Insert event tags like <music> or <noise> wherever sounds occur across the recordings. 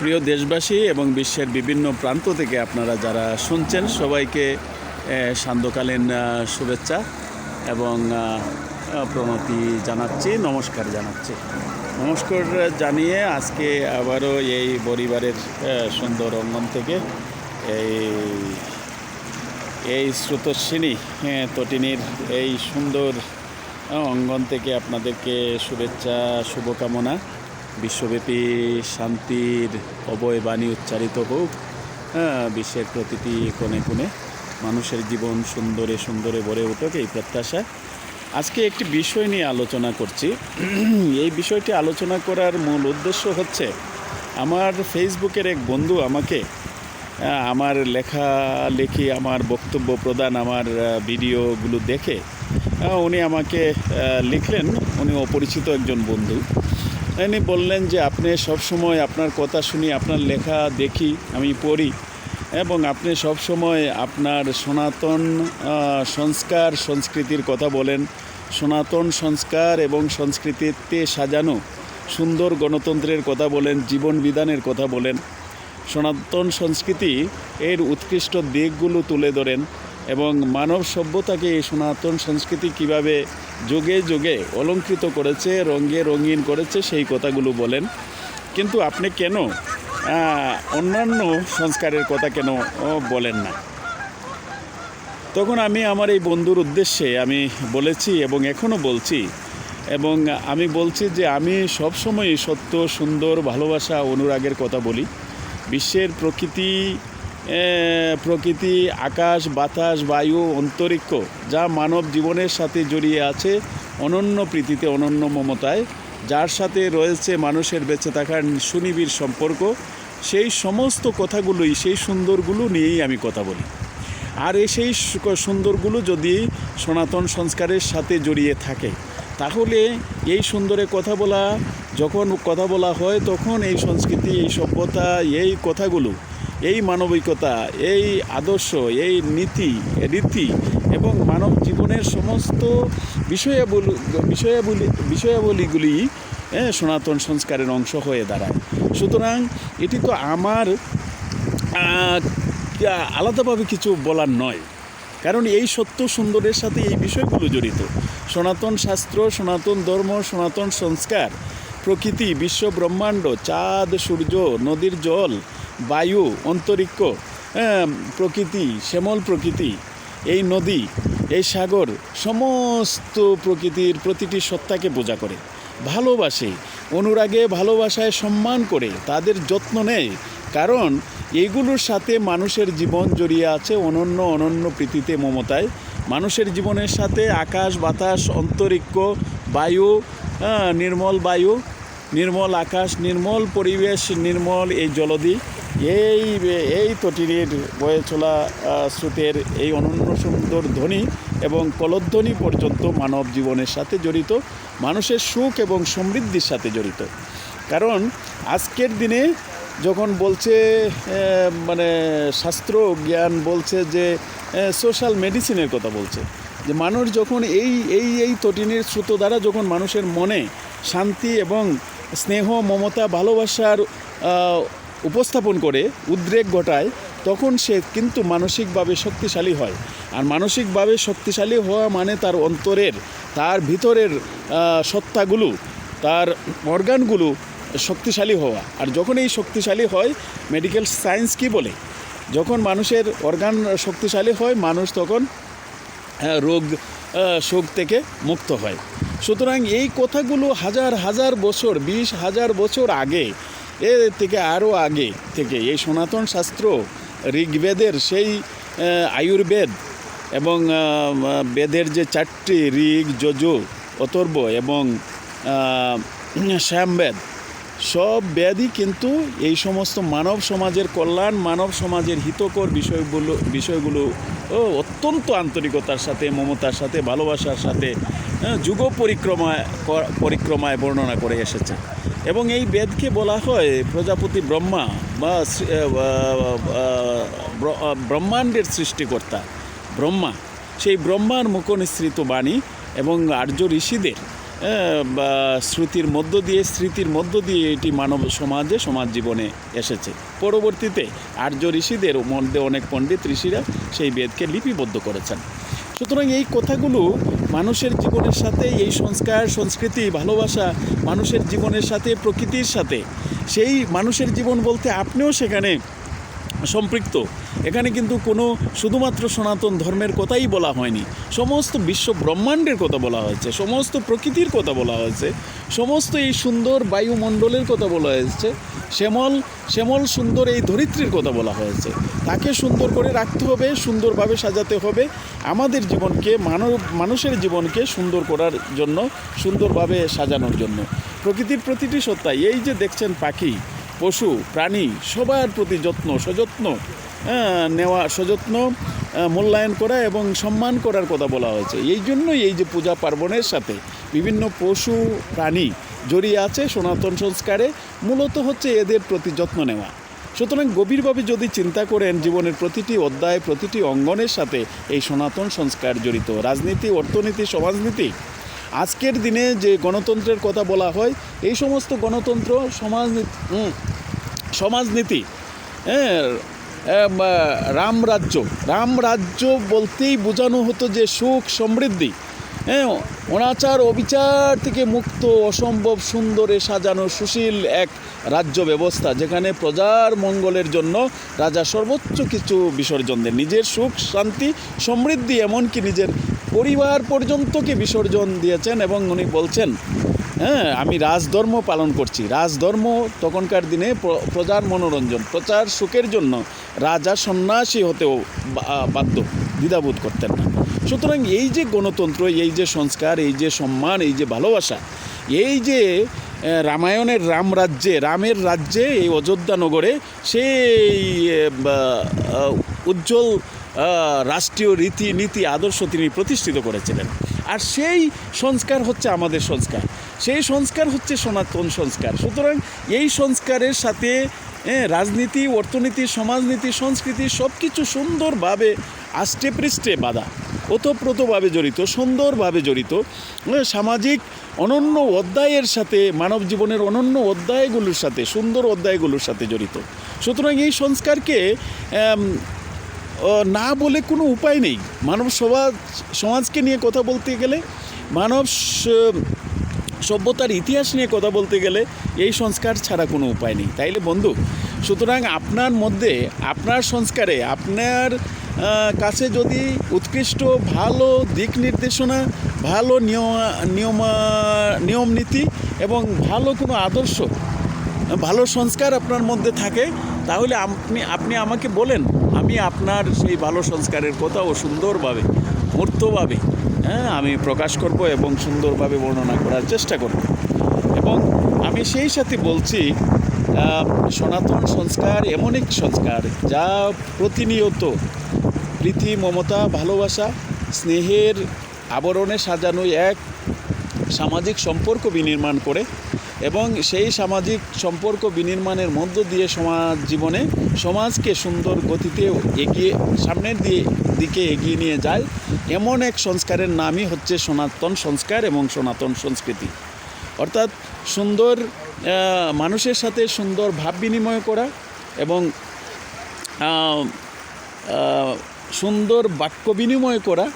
প্রিয় দেশবাসী এবং বিশ্বের বিভিন্ন প্রান্ত থেকে আপনারা যারা শুনছেন, সবাইকে সান্ধ্যকালীন শুভেচ্ছা এবং প্রণতি জানাচ্ছি, নমস্কার জানাচ্ছি। নমস্কার জানিয়ে আজকে আবারও এই পরিবারের সুন্দর অঙ্গন থেকে এই এই স্রোতস্বিনী তটিনীর এই সুন্দর অঙ্গন থেকে আপনাদেরকে শুভেচ্ছা, শুভকামনা। বিশ্বব্যাপী শান্তির অবয় বাণী উচ্চারিত হোক হ্যাঁ বিশ্বের প্রতিটি কোণে কোণে মানুষের জীবন সুন্দরে সুন্দরে ভরে উঠুক এই প্রত্যাশা। আজকে একটি বিষয় নিয়ে আলোচনা করছি। এই বিষয়টি আলোচনা করার মূল উদ্দেশ্য হচ্ছে, আমার ফেসবুকের এক বন্ধু আমাকে আমার লেখালেখি আমার বক্তব্য প্রদান, আমার ভিডিওগুলো দেখে উনি আমাকে লিখলেন। উনি অপরিচিত একজন বন্ধু। উনি বললেন যে আপনি সবসময় আপনার কথা শুনি, আপনার লেখা দেখি, আমি পড়ি। এবং আপনি সবসময় আপনার সনাতন সংস্কার, সংস্কৃতির কথা বলেন। সনাতন সংস্কার এবং সংস্কৃতিতে সাজানো, সুন্দর গণতন্ত্রের কথা বলেন, জীবন বিধানের কথা বলেন। সনাতন সংস্কৃতি এর উৎকৃষ্ট দিকগুলো তুলে ধরেন। এবং মানব সভ্যতাকে এই সনাতন সংস্কৃতি কীভাবে যুগে যুগে অলঙ্কৃত করেছে, রঙে রঙিন করেছে, সেই কথাগুলো বলেন। কিন্তু আপনি কেন অন্যান্য সংস্কারের কথা কেন বলেন না। তখন আমি আমার এই বন্ধুর উদ্দেশ্যে আমি বলেছি এবং এখনও বলছি এবং আমি বলছি যে আমি সবসময় সত্য, সুন্দর, ভালোবাসা, অনুরাগের কথা বলি। বিশ্বের প্রকৃতি প্রকৃতি, আকাশ, বাতাস, বায়ু, অন্তরিক্ষ, যা মানব জীবনের সাথে জড়িয়ে আছে অনন্য প্রীতিতে, অনন্য মমতায়। যার সাথে রয়েছে মানুষের বেঁচে থাকার সুনিবিড় সম্পর্ক, সেই সমস্ত কথাগুলোই, সেই সুন্দরগুলো নিয়েই আমি কথা বলি। আর এই সেই সুন্দরগুলো যদি সনাতন সংস্কারের সাথে জড়িয়ে থাকে, তাহলে এই সুন্দরে কথা বলা, যখন কথা বলা হয়, তখন এই সংস্কৃতি, এই সভ্যতা, এই কথাগুলো এই মানবিকতা এই আদর্শ এই নীতি রীতি এবং মানব জীবনের সমস্ত বিষয়াবলী বিষয়াবলী বিষয়াবলীগুলি হ্যাঁ, সনাতন সংস্কারের অংশ হয়ে দাঁড়ায়। সুতরাং এটি তো আমার আলাদাভাবে কিছু বলার নয়। কারণ এই সত্য সুন্দরের সাথে এই বিষয়গুলো জড়িত। সনাতন শাস্ত্র সনাতন ধর্ম সনাতন সংস্কার প্রকৃতি বিশ্ব ব্রহ্মাণ্ড চাঁদ সূর্য নদীর জল বায়ু, অন্তরিক্ষ প্রকৃতি, শ্যামল প্রকৃতি, এই নদী, এই সাগর সমস্ত প্রকৃতির প্রতিটি সত্তাকে পূজা করে, ভালোবাসে, অনুরাগে ভালোবাসায় সম্মান করে, তাদের যত্ন নেয়, কারণ এইগুলোর সাথে মানুষের জীবন জড়িয়ে আছে অনন্য অনন্য প্রীতিতে মমতায়, মানুষের জীবনের সাথে আকাশ, বাতাস, অন্তরিক্ষ, বায়ু নির্মল বায়ু, নির্মল আকাশ, নির্মল পরিবেশ, নির্মল এই জলদি এই এই তটিনীর বয়ে চলা স্রোতের এই অনন্য সুন্দর ধ্বনি এবং কলধ্বনি পর্যন্ত মানব জীবনের সাথে জড়িত, মানুষের সুখ এবং সমৃদ্ধির সাথে জড়িত। কারণ আজকের দিনে যখন বলছে মানে শাস্ত্র জ্ঞান বলছে যে সোশ্যাল মেডিসিনের কথা বলছে, যে মানুষ যখন এই এই এই তটিনের স্রোত দ্বারা যখন মানুষের মনে শান্তি এবং স্নেহ, মমতা, ভালোবাসার উপস্থাপন করে উদ্রেক ঘটায়, তখন সে কিন্তু মানসিকভাবে শক্তিশালী হয়। আর মানসিকভাবে শক্তিশালী হওয়া মানে তার অন্তরের, তার ভিতরের সত্তাগুলো, তার অর্গানগুলো শক্তিশালী হওয়া। আর যখন এই শক্তিশালী হয় মেডিকেল সায়েন্স কি বলে? যখন মানুষের অর্গান শক্তিশালী হয়, মানুষ তখন রোগ শোক থেকে মুক্ত হয়। সুতরাং এই কথাগুলো হাজার হাজার বছর, বিশ হাজার বছর আগে এ থেকে আরও আগে থেকে এই সনাতন শাস্ত্র ঋগ্বেদের সেই আয়ুর্বেদ এবং বেদের যে চারটি ঋগ, যজ অতর্ব এবং <clears throat> শ্যামবেদ, সব বেদই কিন্তু এই সমস্ত মানব সমাজের কল্যাণ, মানব সমাজের হিতকর বিষয়গুলো বিষয়গুলো অত্যন্ত আন্তরিকতার সাথে, মমতার সাথে, ভালোবাসার সাথে যুগ পরিক্রমায় পরিক্রমায় বর্ণনা করে এসেছে। এবং এই বেদকে বলা হয় প্রজাপতি ব্রহ্মা বা ব্রহ্মাণ্ডের সৃষ্টিকর্তা ব্রহ্মা। সেই ব্রহ্মার মুখনিসৃত বাণী এবং আর্য ঋষিদের শ্রুতির মধ্য দিয়ে, স্মৃতির মধ্য দিয়ে এটি মানব সমাজে, সমাজ জীবনে এসেছে। পরবর্তীতে আর্য ঋষিদের মধ্যে অনেক পণ্ডিত ঋষিরা সেই বেদকে লিপিবদ্ধ করেছেন। সুতরাং এই কথাগুলো মানুষের জীবনের সাথে, এই সংস্কার, সংস্কৃতি, ভালোবাসা মানুষের জীবনের সাথে, প্রকৃতির সাথে, সেই মানুষের জীবন বলতে আপনিও সেখানে সম্পৃক্ত। এখানে কিন্তু কোনো শুধুমাত্র সনাতন ধর্মের কথাই বলা হয়নি। সমস্ত বিশ্ব ব্রহ্মাণ্ডের কথা বলা হয়েছে, সমস্ত প্রকৃতির কথা বলা হয়েছে, সমস্ত এই সুন্দর বায়ুমণ্ডলের কথা বলা হয়েছে, শ্যামল শ্যামল সুন্দর এই ধরিত্রীর কথা বলা হয়েছে। তাকে সুন্দর করে রাখতে হবে, সুন্দরভাবে সাজাতে হবে। আমাদের জীবনকে, মানব, মানুষের জীবনকে সুন্দর করার জন্য, সুন্দরভাবে সাজানোর জন্য। প্রকৃতির প্রতিটি সত্তা এই যে দেখছেন পাখি পশু, প্রাণী, সবার প্রতি যত্ন, সযত্ন নেওয়া সযত্ন মূল্যায়ন করা এবং সম্মান করার কথা বলা হয়েছে। এই জন্যই এই যে পূজা পার্বণের সাথে বিভিন্ন পশু, প্রাণী জড়িয়ে আছে সনাতন সংস্কারে, মূলত হচ্ছে এদের প্রতি যত্ন নেওয়া। সুতরাং গভীরভাবে যদি চিন্তা করেন, জীবনের প্রতিটি অধ্যায়, প্রতিটি অঙ্গনের সাথে এই সনাতন সংস্কার জড়িত। রাজনীতি, অর্থনীতি, সমাজনীতি আজকের দিনে যে গণতন্ত্রের কথা বলা হয়, এই সমস্ত গণতন্ত্র সমাজনীতি সমাজনীতি হ্যাঁ রামরাজ্য রামরাজ্য বলতেই বোঝানো হতো যে সুখ, সমৃদ্ধি হ্যাঁ অনাচার, অবিচার থেকে মুক্ত, অসম্ভব সুন্দরে সাজানো সুশীল এক রাজ্য ব্যবস্থা, যেখানে প্রজার মঙ্গলের জন্য রাজা সর্বোচ্চ কিছু বিসর্জন দেন নিজের সুখ, শান্তি, সমৃদ্ধি, এমনকি নিজের পরিবার পর্যন্তকে বিসর্জন দিয়েছেন এবং উনি বলছেন হ্যাঁ আমি রাজধর্ম পালন করছি। রাজধর্ম তখনকার দিনে প্রজার মনোরঞ্জন প্রচার সুখের জন্য রাজা সন্ন্যাসী হতেও বাধ্য, দ্বিধাবোধ করতেন না। সুতরাং এই যে গণতন্ত্র, এই যে সংস্কার, এই যে সম্মান, এই যে ভালোবাসা, এই যে রামায়ণের রাম রাজ্যে, রামের রাজ্যে এই অযোধ্যা নগরে সেই উজ্জ্বল রাষ্ট্রীয় রীতি নীতি আদর্শ তিনি প্রতিষ্ঠিত করেছিলেন। আর সেই সংস্কার হচ্ছে আমাদের সংস্কার। সেই সংস্কার হচ্ছে সনাতন সংস্কার। সুতরাং এই সংস্কারের সাথে রাজনীতি, অর্থনীতি, সমাজনীতি, সংস্কৃতি সব কিছু সুন্দরভাবে আষ্টে পৃষ্ঠে বাধা। ওতপ্রোতভাবে জড়িত, সুন্দরভাবে জড়িত সামাজিক অনন্য অধ্যায়ের সাথে, মানব জীবনের অনন্য অধ্যায়গুলোর সাথে, সুন্দর অধ্যায়গুলোর সাথে জড়িত। সুতরাং এই সংস্কারকে না বলে কোনো উপায় নেই। মানব সমাজ, সমাজকে নিয়ে কথা বলতে গেলে, মানব সভ্যতার ইতিহাস নিয়ে কথা বলতে গেলে এই সংস্কার ছাড়া কোনো উপায় নেই। তাইলে বন্ধু, সুতরাং আপনার মধ্যে, আপনার সংস্কারে, আপনার কাছে যদি উৎকৃষ্ট ভালো দিক নির্দেশনা, ভালো নিয়ম, নিয়মা, নিয়ম নীতি এবং ভালো কোনো আদর্শ, ভালো সংস্কার আপনার মধ্যে থাকে, তাহলে আপনি আপনি আমাকে বলেন, আমি আপনার সেই ভালো সংস্কারের কথা ও সুন্দরভাবে, মূর্তভাবে হ্যাঁ আমি প্রকাশ করব এবং সুন্দরভাবে বর্ণনা করার চেষ্টা করব। এবং আমি সেই সাথে বলছি সনাতন সংস্কার এমন এক সংস্কার যা প্রতিনিয়ত প্রীতি, মমতা, ভালোবাসা, স্নেহের আবরণে সাজানো এক সামাজিক সম্পর্ক বিনির্মাণ করে এবং সেই সামাজিক সম্পর্ক বিনির্মাণের মধ্য দিয়ে সমাজ জীবনে সমাজকে সুন্দর গতিতে এগিয়ে, সামনের দিয়ে, দিকে এগিয়ে নিয়ে যায় এমন এক সংস্কারের নামই হচ্ছে সনাতন সংস্কার এবং সনাতন সংস্কৃতি। অর্থাৎ সুন্দর মানুষের সাথে সুন্দর ভাব বিনিময় করা এবং সুন্দর বাক্য বিনিময় করা,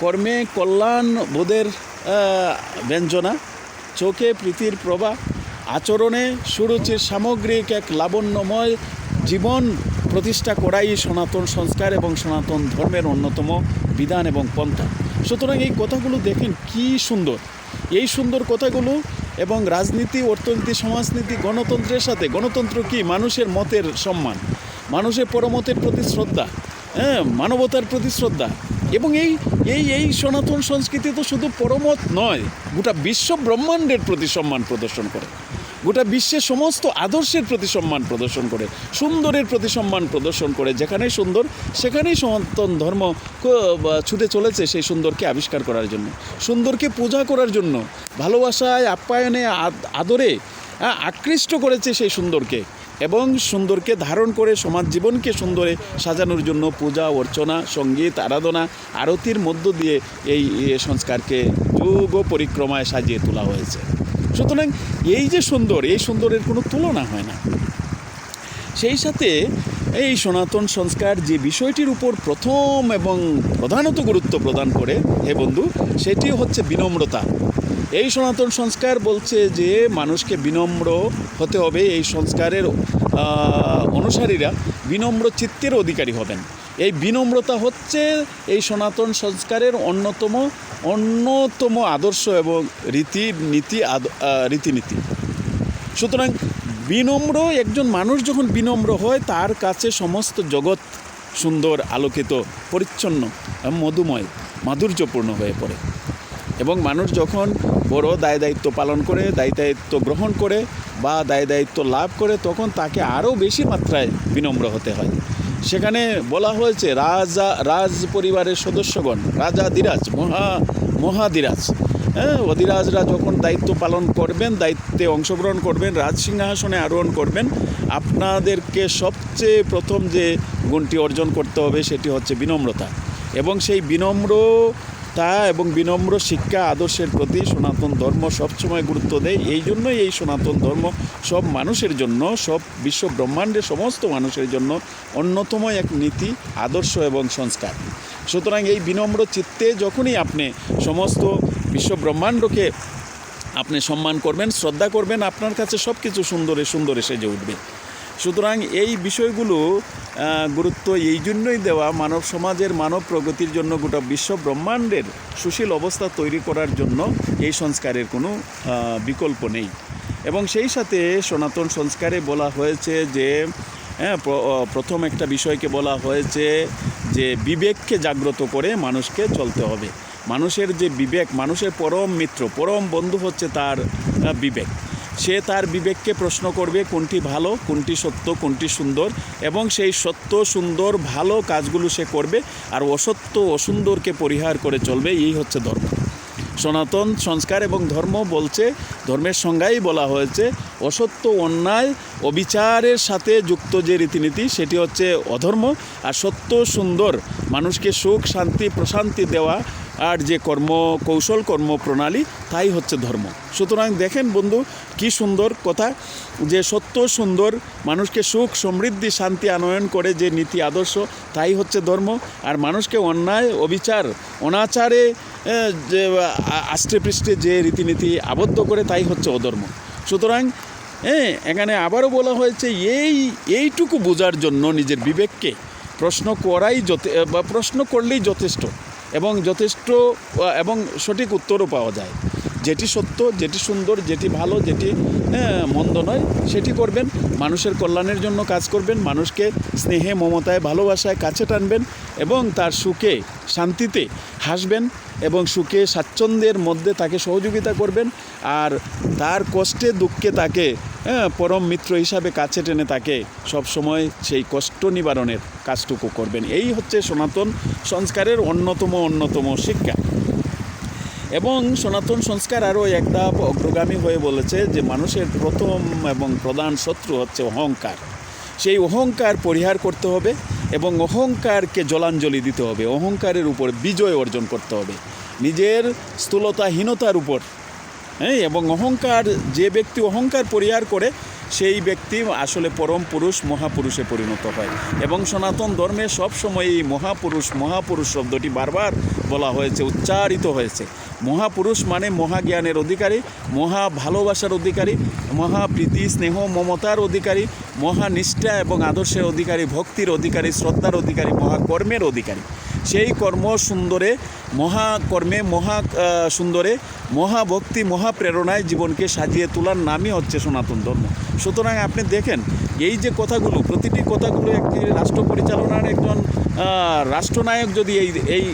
কর্মে কল্যাণ বোধের ব্যঞ্জনা, চোখে প্রীতির প্রভা আচরণে সুরুচির সামগ্রিক এক লাবণ্যময় জীবন প্রতিষ্ঠা করাই সনাতন সংস্কার এবং সনাতন ধর্মের অন্যতম বিধান এবং পন্থা। সুতরাং এই কথাগুলো দেখেন কি সুন্দর। এই সুন্দর কথাগুলো এবং রাজনীতি, অর্থনীতি, সমাজনীতি, গণতন্ত্রের সাথে, গণতন্ত্র কি? মানুষের মতের সম্মান। মানুষের পরমতের প্রতি শ্রদ্ধা। হ্যাঁ মানবতার প্রতি শ্রদ্ধা। এবং এই এই এই সনাতন সংস্কৃতি তো শুধু পরমত নয়, গোটা বিশ্ব ব্রহ্মাণ্ডের প্রতি সম্মান প্রদর্শন করে। গোটা বিশ্বের সমস্ত আদর্শের প্রতি সম্মান প্রদর্শন করে, সুন্দরের প্রতি সম্মান প্রদর্শন করে, যেখানেই সুন্দর, সেখানেই সনাতন ধর্ম ছুটে চলেছে সেই সুন্দরকে আবিষ্কার করার জন্য। সুন্দরকে পূজা করার জন্য, ভালোবাসায়, আপ্যায়নে আদ- আদরে আকৃষ্ট করেছে সেই সুন্দরকে। এবং সুন্দরকে ধারণ করে সমাজ জীবনকে সুন্দরে সাজানোর জন্য পূজা, অর্চনা, সংগীত, আরাধনা, আরতির মধ্য দিয়ে এই সংস্কারকে যোগ পরিক্রমায় সাজিয়ে তোলা হয়েছে। সুতরাং এই যে সুন্দর, এই সুন্দরের কোনো তুলনা হয় না। সেই সাথে এই সনাতন সংস্কার যে বিষয়টির উপর প্রথম এবং প্রধানত গুরুত্ব প্রদান করে, হে বন্ধু সেটি হচ্ছে বিনম্রতা। এই সনাতন সংস্কার বলছে যে মানুষকে বিনম্র হতে হবে। এই সংস্কারের অনুসারীরা বিনম্র চিত্তের অধিকারী হবেন। এই বিনম্রতা হচ্ছে এই সনাতন সংস্কারের অন্যতম অন্যতম আদর্শ এবং রীতি, নীতি রীতিনীতি। সুতরাং বিনম্র, একজন মানুষ যখন বিনম্র হয়, তার কাছে সমস্ত জগৎ সুন্দর, আলোকিত, পরিচ্ছন্ন এবং মধুময়, মাধুর্যপূর্ণ হয়ে পড়ে। এবং মানুষ যখন বড় দায় দায়িত্ব পালন করে, দায় দায়িত্ব গ্রহণ করে বা দায় দায়িত্ব লাভ করে, তখন তাকে আরও বেশি মাত্রায় বিনম্র হতে হয়। সেখানে বলা হয়েছে, রাজা, রাজ পরিবারের সদস্যগণ, রাজা দিরাজ, মহা, মহাদিরাজ। হ্যাঁ অধিরাজরা যখন দায়িত্ব পালন করবেন, দায়িত্বে অংশগ্রহণ করবেন, রাজ সিংহাসনে আরোহণ করবেন, আপনাদেরকে সবচেয়ে প্রথম যে গুণটি অর্জন করতে হবে, সেটি হচ্ছে বিনম্রতা। এবং সেই বিনম্রতা এবং বিনম্র শিক্ষা আদর্শের প্রতি সনাতন ধর্ম সবসময় গুরুত্ব দেয়। এই জন্যই এই সনাতন ধর্ম সব মানুষের জন্য, সব বিশ্ব ব্রহ্মাণ্ডের সমস্ত মানুষের জন্য অন্যতম এক নীতি, আদর্শ এবং সংস্কার। সুতরাং এই বিনম্র চিত্তে যখনই আপনি সমস্ত বিশ্ব ব্রহ্মাণ্ডকে আপনি সম্মান করবেন, শ্রদ্ধা করবেন, আপনার কাছে সব কিছু সুন্দরে সুন্দরে সেজে উঠবে। সুতরাং এই বিষয়গুলো গুরুত্ব এই জন্যই দেওয়া মানব সমাজের মানব প্রগতির জন্য গোটা বিশ্ব ব্রহ্মাণ্ডের সুশীল অবস্থা তৈরি করার জন্য এই সংস্কারের কোনো বিকল্প নেই। এবং সেই সাথে সনাতন সংস্কারে বলা হয়েছে যে হ্যাঁ প্রথম একটা বিষয়কে বলা হয়েছে যে বিবেককে জাগ্রত করে মানুষকে চলতে হবে। মানুষের যে বিবেক, মানুষের পরম মিত্র, পরম বন্ধু হচ্ছে তার বিবেক। সে তার বিবেককে প্রশ্ন করবে কোনটি ভালো, কোনটি সত্য, কোনটি সুন্দর এবং সেই সত্য, সুন্দর, ভালো কাজগুলো সে করবে আর অসত্য, অসুন্দরকে পরিহার করে চলবে, এই হচ্ছে ধর্ম। সনাতন সংস্কার এবং ধর্ম বলছে, ধর্মের সংজ্ঞাই বলা হয়েছে, অসত্য, অন্যায়, অবিচারের সাথে যুক্ত যে রীতিনীতি, সেটি হচ্ছে অধর্ম। আর সত্য, সুন্দর, মানুষকে সুখ, শান্তি, প্রশান্তি দেওয়া যে কর্ম কৌশল, কর্ম প্রণালী, তাই হচ্ছে ধর্ম। সুতরাং দেখেন বন্ধু, কি সুন্দর কথা যে সত্য সুন্দর, মানুষকে সুখ, সমৃদ্ধি, শান্তি, আনয়ন করে যে নীতি, আদর্শ, তাই হচ্ছে ধর্ম। আর মানুষকে অন্যায়, অবিচার, অনাচারে যে আষ্টে যে রীতিনীতি আবদ্ধ করে, তাই হচ্ছে অধর্ম। সুতরাং হ্যাঁ এখানে আবারও বলা হয়েছে, এই, এইটুকু বোঝার জন্য নিজের বিবেককে প্রশ্ন করাই যথে, বা প্রশ্ন করলেই যথেষ্ট। এবং যথেষ্ট এবং সঠিক উত্তরও পাওয়া যায়। যেটি সত্য যেটি সুন্দর যেটি ভালো যেটি হ্যাঁ, মন্দ নয় সেটি করবেন। মানুষের কল্যাণের জন্য কাজ করবেন। মানুষকে স্নেহে মমতায় ভালোবাসায় কাছে টানবেন এবং তার সুখে শান্তিতে হাসবেন এবং সুখে স্বাচ্ছন্দ্যের মধ্যে তাকে সহযোগিতা করবেন আর তার কষ্টে দুঃখে তাকে হ্যাঁ, পরম মিত্র হিসাবে কাছে টেনে তাকে সবসময় সেই কষ্ট নিবারণের কাজটুকু করবেন। এই হচ্ছে সনাতন সংস্কারের অন্যতম অন্যতম শিক্ষা। এবং সনাতন সংস্কার আরও একটা অগ্রগামী হয়ে বলেছে যে মানুষের প্রথম এবং প্রধান শত্রু হচ্ছে অহংকার। সেই অহংকার পরিহার করতে হবে এবং অহংকারকে জলাঞ্জলি দিতে হবে। অহংকারের উপর বিজয় অর্জন করতে হবে। নিজের স্থূলতাহীনতার উপর হ্যাঁ এবং অহংকার, যে ব্যক্তি অহংকার পরিহার করে, সেই ব্যক্তি আসলে পরম পুরুষ, মহাপুরুষে পরিণত হয়। এবং সনাতন ধর্মে সবসময় এই মহাপুরুষ মহাপুরুষ শব্দটি বারবার বলা হয়েছে, উচ্চারিত হয়েছে। মহাপুরুষ মানে মহাজ্ঞানের অধিকারী, মহা ভালোবাসার অধিকারী, মহা প্রীতি, স্নেহ, মমতার অধিকারী মহানিষ্ঠা এবং আদর্শের অধিকারী, ভক্তির অধিকারী, শ্রদ্ধার অধিকারী, মহাকর্মের অধিকারী। সেই কর্ম সুন্দরে, মহাকর্মে, মহা সুন্দরে, মহাভক্তি, মহাপ্রেরণায় জীবনকে সাজিয়ে তোলার নামই হচ্ছে সনাতন ধর্ম। সুতরাং আপনি দেখেন, এই যে কথাগুলো, প্রতিটি কথাগুলো একটি রাষ্ট্র পরিচালনার একজন রাষ্ট্রনায়ক যদি এই এই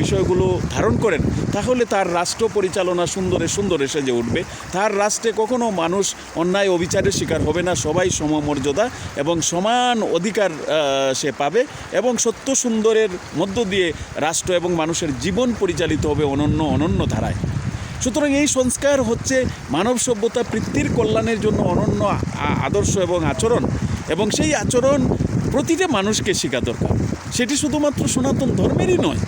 বিষয়গুলো ধারণ করেন, তাহলে তার রাষ্ট্র পরিচালনা সুন্দরে সুন্দরে সেজে উঠবে। তার রাষ্ট্রে কখনো মানুষ অন্যায় অবিচারের শিকার হবে না, সবাই সমমর্যাদা এবং সমান অধিকার সে পাবে এবং সত্য সুন্দরের মধ্য দিয়ে রাষ্ট্র এবং মানুষের জীবন পরিচালিত হবে অনন্য অনন্য ধারায়। সুতরাং এই সংস্কার হচ্ছে মানব সভ্যতা পৃথিবীর কল্যাণের জন্য অনন্য আদর্শ এবং আচরণ এবং সেই আচরণ প্রতিটা মানুষকে শেখা দরকার। সেটি শুধুমাত্র সনাতন ধর্মেরই নয়,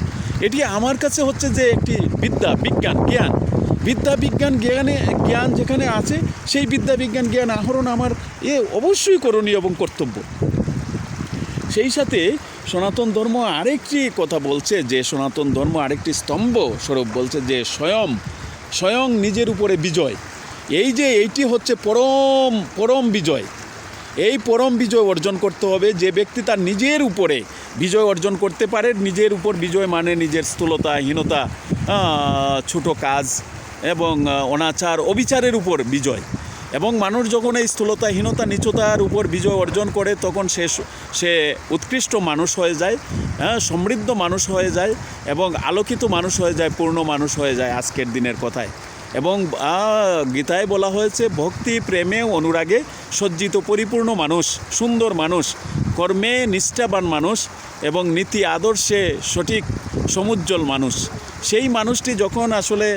এটি আমার কাছে হচ্ছে যে একটি বিদ্যা, বিজ্ঞান, জ্ঞান। বিদ্যা, বিজ্ঞান, জ্ঞানে, জ্ঞান যেখানে আছে, সেই বিদ্যা, বিজ্ঞান, জ্ঞান আহরণ আমার এ অবশ্যই করণীয় এবং কর্তব্য। সেই সাথে সনাতন ধর্ম আরেকটি কথা বলছে যে সনাতন ধর্ম আরেকটি স্তম্ভ স্বরূপ বলছে যে স্বয়ং স্বয়ং নিজের উপরে বিজয়। এই যে এইটি হচ্ছে পরম পরম বিজয়। এই পরম বিজয় অর্জন করতে হবে যে ব্যক্তি তার নিজের উপরে বিজয় অর্জন করতে পারে, নিজের উপর বিজয় মানে নিজের স্থূলতা, হীনতা ছোট কাজ এবং অনাচার, অবিচারের উপর বিজয়। এবং মানুষ যখন এই স্থূলতাহীনতা নিচতার উপর বিজয় অর্জন করে, তখন সে সে উৎকৃষ্ট মানুষ হয়ে যায় হ্যাঁ সমৃদ্ধ মানুষ হয়ে যায় এবং আলোকিত মানুষ হয়ে যায়, পূর্ণ মানুষ হয়ে যায় আজকের দিনের কথায়। এবং গীতায় বলা হয়েছে, ভক্তি, প্রেমে অনুরাগে সজ্জিত, পরিপূর্ণ মানুষ, সুন্দর মানুষ, কর্মে নিষ্ঠাবান মানুষ এবং নীতি আদর্শে সঠিক সমুজ্জ্বল মানুষ। সেই মানুষটি যখন আসলে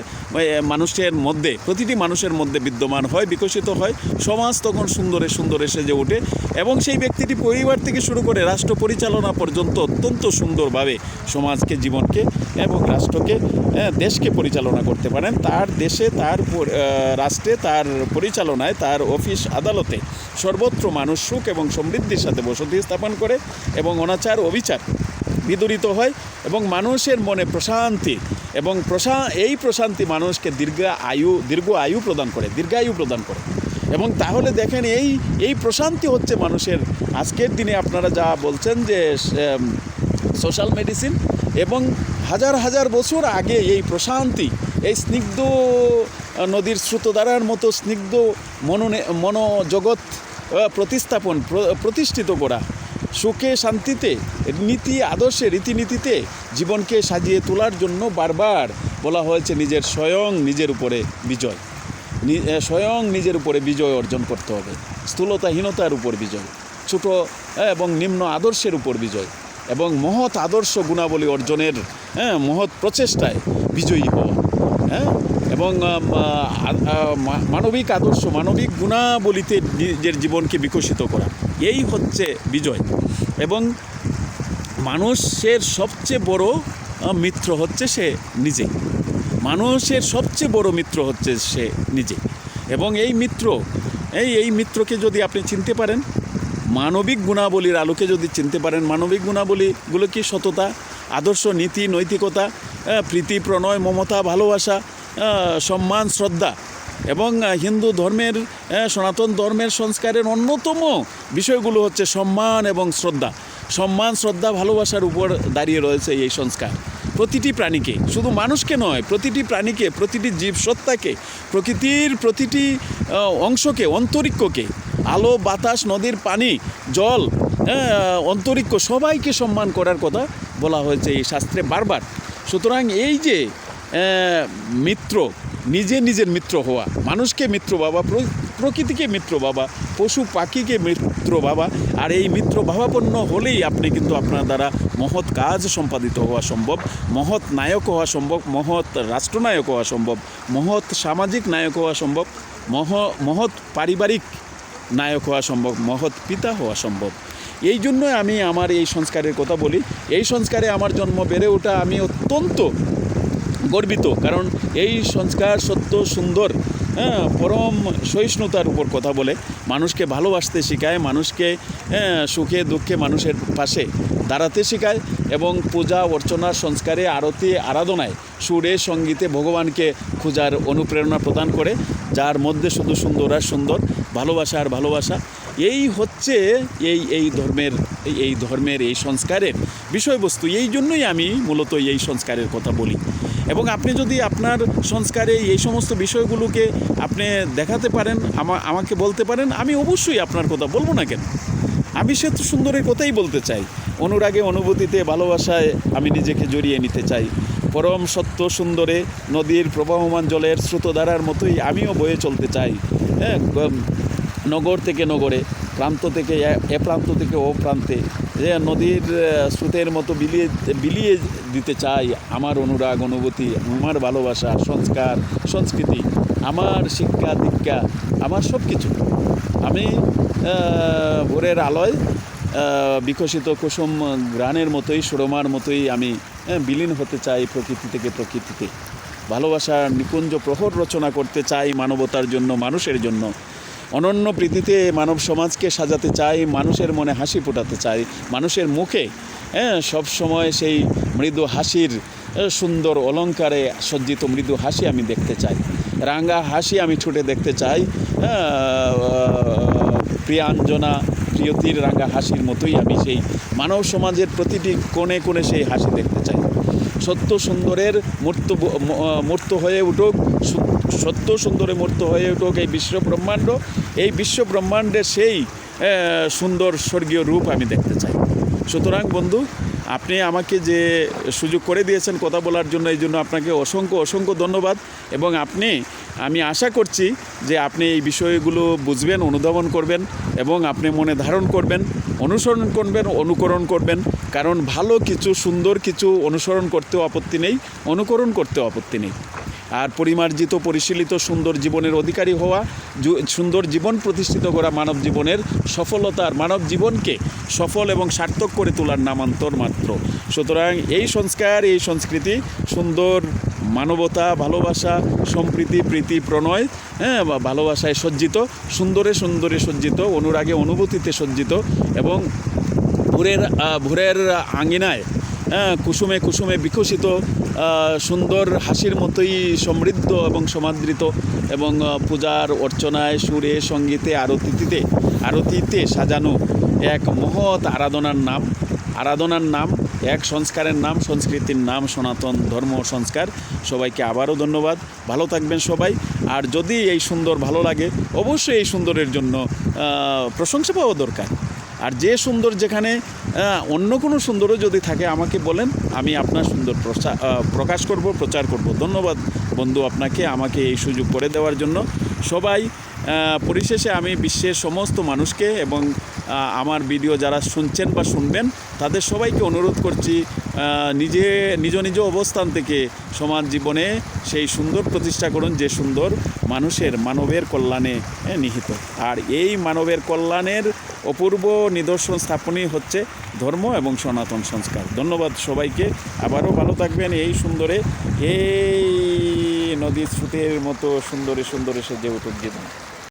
মানুষের মধ্যে, প্রতিটি মানুষের মধ্যে বিদ্যমান হয়, বিকশিত হয়, সমাজ তখন সুন্দরে সুন্দরে সেজে ওঠে এবং সেই ব্যক্তিটি পরিবার থেকে শুরু করে রাষ্ট্র পরিচালনা পর্যন্ত অত্যন্ত সুন্দরভাবে সমাজকে, জীবনকে এবং রাষ্ট্রকে দেশকে পরিচালনা করতে পারেন। তার দেশে, তার রাষ্ট্রে, তার পরিচালনায়, তার অফিস আদালতে সর্বত্র মানুষ সুখ এবং সমৃদ্ধির সাথে বসতি স্থাপন করে এবং অনাচার, অবিচার বিদরিত হয় এবং মানুষের মনে প্রশান্তি এবং প্রশা, এই প্রশান্তি মানুষকে দীর্ঘ আয়ু দীর্ঘ আয়ু প্রদান করে, দীর্ঘায়ু প্রদান করে। এবং তাহলে দেখেন এই এই প্রশান্তি হচ্ছে মানুষের। আজকের দিনে আপনারা যা বলছেন যে সোশ্যাল মেডিসিন এবং হাজার হাজার বছর আগে এই প্রশান্তি, এই স্নিগ্ধ নদীর স্রোতধারার মতো স্নিগ্ধ মননে, মনোজগৎ প্রতিস্থাপন, প্র- প্রতিষ্ঠিত করা সুখে শান্তিতে, নীতি আদর্শে, রীতিনীতিতে জীবনকে সাজিয়ে তোলার জন্য বারবার বলা হয়েছে নিজের স্বয়ং নিজের উপরে বিজয়। স্বয়ং নিজের উপরে বিজয় অর্জন করতে হবে। স্থূলতাহীনতার উপর বিজয়, ছোট এবং নিম্ন আদর্শের উপর বিজয়, এবং মহৎ আদর্শ গুণাবলী অর্জনের হ্যাঁ মহৎ প্রচেষ্টায় বিজয়ী হওয়া হ্যাঁ? এবং মানবিক আদর্শ, মানবিক গুণাবলীতে নিজের জীবনকে বিকশিত করা, এই হচ্ছে বিজয়। এবং মানুষের সবচেয়ে বড় মিত্র হচ্ছে সে নিজে। মানুষের সবচেয়ে বড় মিত্র হচ্ছে সে নিজে। এবং এই মিত্র, এই এই মিত্রকে যদি আপনি চিনতে পারেন, মানবিক গুণাবলীর আলোকে যদি চিনতে পারেন, মানবিক গুণাবলীগুলো কি সততা, আদর্শ নীতি, নৈতিকতা প্রীতি, প্রণয়, মমতা, ভালোবাসা সম্মান, শ্রদ্ধা এবং হিন্দু ধর্মের সনাতন ধর্মের সংস্কারের অন্যতম বিষয়গুলো হচ্ছে সম্মান এবং শ্রদ্ধা। সম্মান, শ্রদ্ধা, ভালোবাসার উপর দাঁড়িয়ে রয়েছে এই সংস্কার। প্রতিটি প্রাণীকে, শুধু মানুষকে নয়, প্রতিটি প্রাণীকে, প্রতিটি জীব সত্তাকে, প্রকৃতির প্রতিটি অংশকে, অন্তরিক্ষকে, আলো, বাতাস, নদীর পানি, জল অন্তরিক্ষ সবাইকে সম্মান করার কথা বলা হয়েছে এই শাস্ত্রে বারবার। সুতরাং এই যে মিত্র নিজে নিজের মিত্র হওয়া, মানুষকে মিত্র বাবা প্রকৃতিকে মিত্র বাবা পশু পাখিকে মিত্র বাবা আর এই মিত্র ভাবাপন্ন হলেই আপনি কিন্তু আপনার দ্বারা মহৎ কাজ সম্পাদিত হওয়া সম্ভব, মহৎ নায়ক হওয়া সম্ভব, মহৎ রাষ্ট্রনায়ক হওয়া সম্ভব, মহৎ সামাজিক নায়ক হওয়া সম্ভব, মহ, মহৎ পারিবারিক নায়ক হওয়া সম্ভব, মহৎ পিতা হওয়া সম্ভব। এই জন্যই আমি আমার এই সংস্কারের কথা বলি। এই সংস্কারে আমার জন্ম বেড়ে ওঠা আমি অত্যন্ত গর্বিত। কারণ এই সংস্কার সত্য সুন্দর হ্যাঁ পরম সহিষ্ণুতার উপর কথা বলে মানুষকে ভালোবাসতে শেখায় মানুষকে হ্যাঁ, সুখে দুঃখে মানুষের পাশে দাঁড়াতে শেখায় এবং পূজা অর্চনা সংস্কারে আরতি আরাধনায় সুরে সঙ্গীতে ভগবানকে খোঁজার অনুপ্রেরণা প্রদান করে যার মধ্যে শুধু সুন্দর আর সুন্দর ভালোবাসা আর ভালোবাসা এই হচ্ছে এই এই ধর্মের, এই- ধর্মের, এই সংস্কারের বিষয়বস্তু। এই জন্যই আমি মূলত এই সংস্কারের কথা বলি। এবং আপনি যদি আপনার সংস্কারে এই সমস্ত বিষয়গুলোকে আপনি দেখাতে পারেন, আমা, আমাকে বলতে পারেন, আমি অবশ্যই আপনার কথা বলব না কেন? আমি সে সুন্দরের কথাই বলতে চাই। অনুরাগে, অনুভূতিতে, ভালোবাসায় আমি নিজেকে জড়িয়ে নিতে চাই। পরম সত্য সুন্দরে নদীর প্রবাহমান জলের স্রোতধারার মতোই আমিও বয়ে চলতে চাই। হ্যাঁ নগর থেকে নগরে, প্রান্ত থেকে এ- প্রান্ত থেকে ও প্রান্তে যে নদীর স্রোতের মতো বিলিয়ে বিলিয়ে দিতে চাই আমার অনুরাগ, অনুভূতি, আমার ভালোবাসা, সংস্কার, সংস্কৃতি, আমার শিক্ষা, দীক্ষা, আমার সব কিছু আমি ভোরের আলোয় বিকশিত কুসুম গ্রানের মতোই, সুরমার মতোই আমি বিলীন হতে চাই প্রকৃতি থেকে প্রকৃতিতে। ভালোবাসার নিকুঞ্জ প্রহর রচনা করতে চাই মানবতার জন্য, মানুষের জন্য। অনন্য প্রীতিতে মানব সমাজকে সাজাতে চাই মানুষের মনে হাসি ফোটাতে চাই মানুষের মুখে হ্যাঁ সবসময় সেই মৃদু হাসির সুন্দর অলঙ্কারে সজ্জিত মৃদু হাসি আমি দেখতে চাই। রাঙ্গা হাসি আমি ছুটে দেখতে চাই আহ, প্রিয়াঞ্জনা প্রিয়তির রাঙ্গা হাসির মতোই আমি সেই মানব সমাজের প্রতিটি কোণে কোণে সেই হাসি দেখতে চাই। সত্য সুন্দরের মূর্ত মূর্ত হয়ে উঠুক সত্য সুন্দরে মূর্ত হয়ে উঠুক এই বিশ্ব ব্রহ্মাণ্ড। এই বিশ্ব ব্রহ্মাণ্ডের সেই সুন্দর স্বর্গীয় রূপ আমি দেখতে চাই। সুতরাং বন্ধু আপনি আমাকে যে সুযোগ করে দিয়েছেন কথা বলার জন্য, এই জন্য আপনাকে অসংখ্য অসংখ্য ধন্যবাদ। এবং আপনি, আমি আশা করছি যে আপনি এই বিষয়গুলো বুঝবেন, অনুধাবন করবেন এবং আপনি মনে ধারণ করবেন, অনুসরণ করবেন, অনুকরণ করবেন। কারণ ভালো কিছু, সুন্দর কিছু অনুসরণ করতেও আপত্তি নেই, অনুকরণ করতেও আপত্তি নেই। আর পরিমার্জিত পরিশীলিত সুন্দর জীবনের অধিকারী হওয়া সুন্দর জীবন প্রতিষ্ঠিত করা মানব জীবনের সফলতার মানব জীবনকে সফল এবং সার্থক করে তোলার নামান্তর মাত্র। সুতরাং এই সংস্কার এই সংস্কৃতি সুন্দর মানবতা ভালোবাসা সম্প্রীতি প্রীতি প্রণয় হ্যাঁ বা ভালোবাসায় সজ্জিত সুন্দরে সুন্দরে সজ্জিত অনুরাগে অনুভূতিতে সজ্জিত এবং ভোরের ভোরের আঙিনায় হ্যাঁ, কুসুমে কুসুমে বিকশিত সুন্দর হাসির মতোই সমৃদ্ধ এবং সমাদৃত এবং পূজার অর্চনায়, সুরে, সঙ্গীতে, আরতিতে আরতিতে সাজানো এক মহৎ আরাধনার নাম আরাধনার নাম, এক সংস্কারের নাম, সংস্কৃতির নাম, সনাতন ধর্ম সংস্কার। সবাইকে আবারও ধন্যবাদ। ভালো থাকবেন সবাই। আর যদি এই সুন্দর ভালো লাগে, অবশ্যই এই সুন্দরের জন্য প্রশংসা পাওয়া দরকার। আর যে সুন্দর যেখানে অন্য কোনো সুন্দরও যদি থাকে, আমাকে বলেন, আমি আপনার সুন্দর প্রকাশ করব, প্রচার করব। ধন্যবাদ বন্ধু আপনাকে, আমাকে এই সুযোগ করে দেওয়ার জন্য। সবাই পরিশেষে আমি বিশ্বের সমস্ত মানুষকে এবং আমার ভিডিও যারা শুনছেন বা শুনবেন, তাদের সবাইকে অনুরোধ করছি নিজে, নিজ নিজ অবস্থান থেকে সমাজ জীবনে সেই সুন্দর প্রতিষ্ঠা করুন যে সুন্দর মানুষের মানবের কল্যাণে নিহিত। আর এই মানবের কল্যাণের অপূর্ব নিদর্শন স্থাপনই হচ্ছে ধর্ম এবং সনাতন সংস্কার। ধন্যবাদ সবাইকে, আবারও ভালো থাকবেন এই সুন্দরে। এই নদীর স্রোতের মতো সুন্দরে সুন্দরে সেজে উঠুক জীবন